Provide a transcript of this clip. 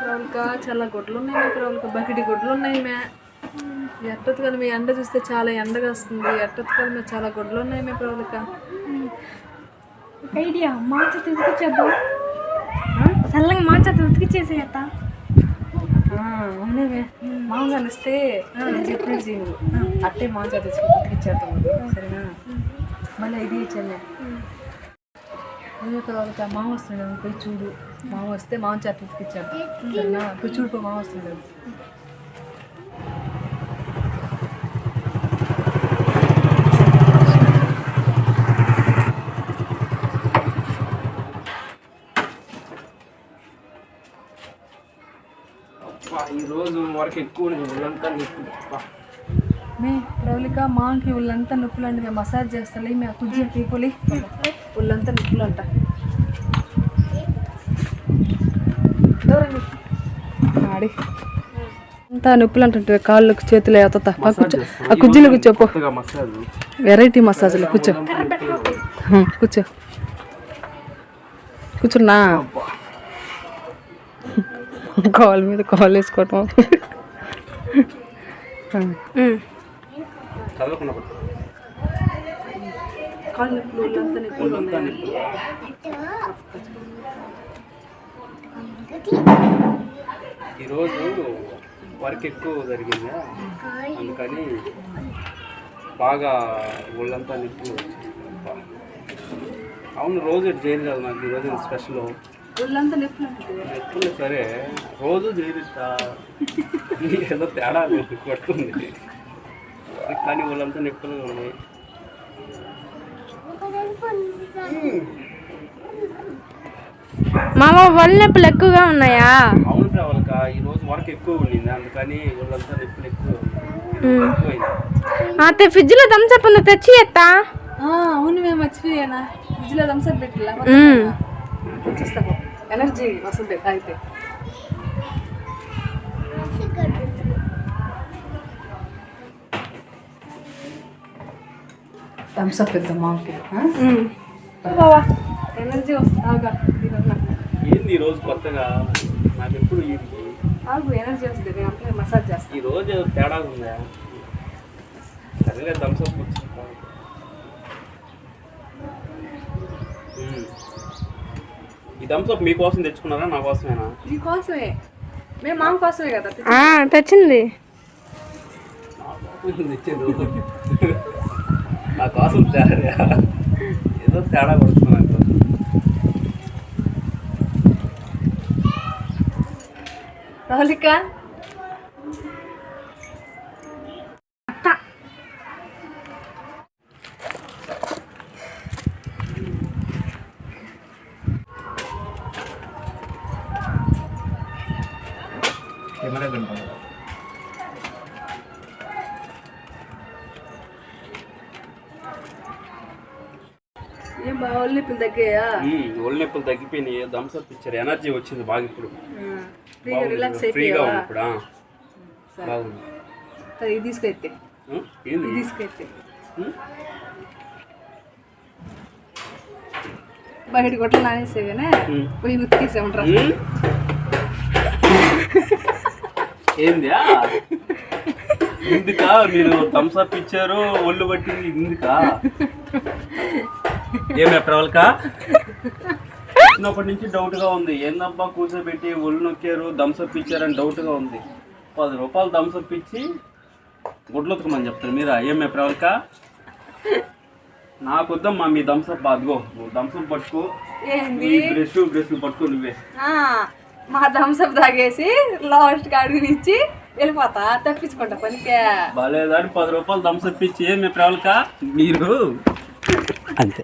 ప్రవళిక చాలా గుడ్లు ఉన్నాయి మే ప్రవళిక బకిటి గుడ్లు ఉన్నాయి మే ఎట్టదు కదా మీ ఎండ చూస్తే చాలా ఎండగా వస్తుంది. ఎట్టదు కదా మే చాలా గుడ్లు ఉన్నాయి మే ఒక ఐడియా మాంచ ఉతికిచ్చేద్దాం. చల్లగా మాంచ ఉతికిచ్చేసేయత్త అవునే మే. మామూలుగా అనిస్తే చేయి నువ్వు అట్టే మాంచా తెచ్చి ఇచ్చేద్దాం సరేనా? మళ్ళీ ఇది ఇచ్చాను అదే ప్రవళిక మామ వస్తున్నాడు పోయి చూడు. మామ వస్తే మామ చేత సరేనా పోయి చూడు పో మామ వస్తున్నాడు అబ్బా, ఈ రోజు వరకు ఎక్కువ ఉంది, ఒళ్ళంతా నొప్పి. అబ్బా. మే ప్రవళిక మాకి ఒళ్ళంతా నొప్పులు అండి మేము మసాజ్ చేస్తాలే మేము కుజ్జి పీపులి ఒళ్ళంతా నొప్పులు అంట ఆడి. అంతా నొప్పులు అంటుంటే కాళ్ళకు చేతులు ఎత్త కూర్చో ఆ కుజ్జీలో కూర్చోపో. కొత్తగా మసాజ్ వెరైటీ మసాజ్లు కూర్చో. కూర్చో. కూర్చున్నా. కాల్ మీద కాల్ వేసుకోవటం. కాళ్ళు నొప్పులు ఒళ్ళంతా నొప్పులు. ఈరోజు వర్క్ ఎక్కువ జరిగిందా? అందుకని బాగా ఒళ్ళంతా నొప్పులు. అవును రోజు చేయను కదా నాకు ఈరోజు స్పెషల్ ఒళ్ళంతా నొప్పులు నొప్పులు సరే రోజు చేయరిస్తా ఏదో తేడా లేదు, కొడుతుంది. కానీ ఒళ్ళంతా నొప్పులు ఉన్నాయి. మామ ఒళ్ళు నొప్పులు ఎక్కువగా ఉన్నాయా? అవును ప్రవళక ఈ రోజు వర్క్ ఎక్కువ ఉండింది అందుకని ఒళ్ళంతా నొప్పులు ఎక్కువ ఉన్నాయి. ఎక్కువైంది. అతే ఫ్రిడ్జ్లో థమ్స్అప్ ఉంది? తెచ్చి ఎత్తా అవును మేము మర్చిపోయానా? ఫ్రిడ్జ్లో థమ్స్అప్ పెట్టిలా ఎనర్జీ వస్తుంది తాగితే థమ్స్అప్ ఇద్దాం మామకి ఎనర్జీ వస్తుంది ఆగా దీనివల్ల. ఏంది ఈ రోజు కొత్తగా? నాకు ఎప్పుడు ఇది ఆగు ఎనర్జీ వస్తుంది నేను అట్లే మసాజ్ చేస్తాను ఈ రోజు ఏదో తేడా ఉందా? సరేలే థమ్స్అప్ కూర్చుంటా మ్మ్. ఈ థమ్స్అప్ మీకోసం తెచ్చుకున్నారా? నా కోసమేనా? నీకోసమే మేము మామ కోసమే కదా తెచ్చింది. తెచ్చారు. నా కోసం తేడా ఏదో తేడా కొడుతున్నాను రాలిక కెమెరా కనపడదు. ఏం బాగా ఒళ్ళు నొప్పులు తగ్గాయా? ఒళ్ళు నొప్పులు తగ్గిపోయినాయి. థమ్స్అప్ ఇచ్చారు. ఎనర్జీ వచ్చింది బాగా ఇప్పుడు. ఫ్రీగా రిలాక్స్. ఫ్రీగా ఉంది ఇప్పుడు. బాగుంది. సరే ఇది? ఏంది? ఇది తీసుకెత్తే. ఉం? బయట కొట్లు నానేసేగానే. పోయి ఉతికేసామంటారా? ఏందా ఇందుకా? మీరు థమ్స్అప్ ఇచ్చారు ఒళ్ళు పట్టింది ఇందుకా? ఏమే ప్రవల్క? చిన్నప్పటి నుంచి డౌట్గా ఉంది. ఏందబ్బా కూర్చోబెట్టి ఒళ్ళు నొక్కారు థమ్స్అప్ ఇచ్చారని డౌట్గా ఉంది. పది రూపాయలు థమ్స్అప్ ఇచ్చి గుడ్లు ఉతకమని చెప్తారు. మీరా? ఏమే ప్రవల్క? నాకొద్దమ్మా మీ థమ్స్అప్ అదిగో నువ్వు థమ్స్అప్ పట్టుకో. ఏంది? ఈ బ్రష్ బ్రష్ పట్టుకో నువ్వే. ఆ, మా థమ్స్అప్ తాగేసి లాస్ట్ అడుగుని ఇచ్చి వెళ్ళిపోతా తప్పించుకుంటా పనికే. బాలేదని పది రూపాయలు థమ్స్అప్ ఇచ్చి. ఏమి ప్రవల్క? మీరు? అంతే.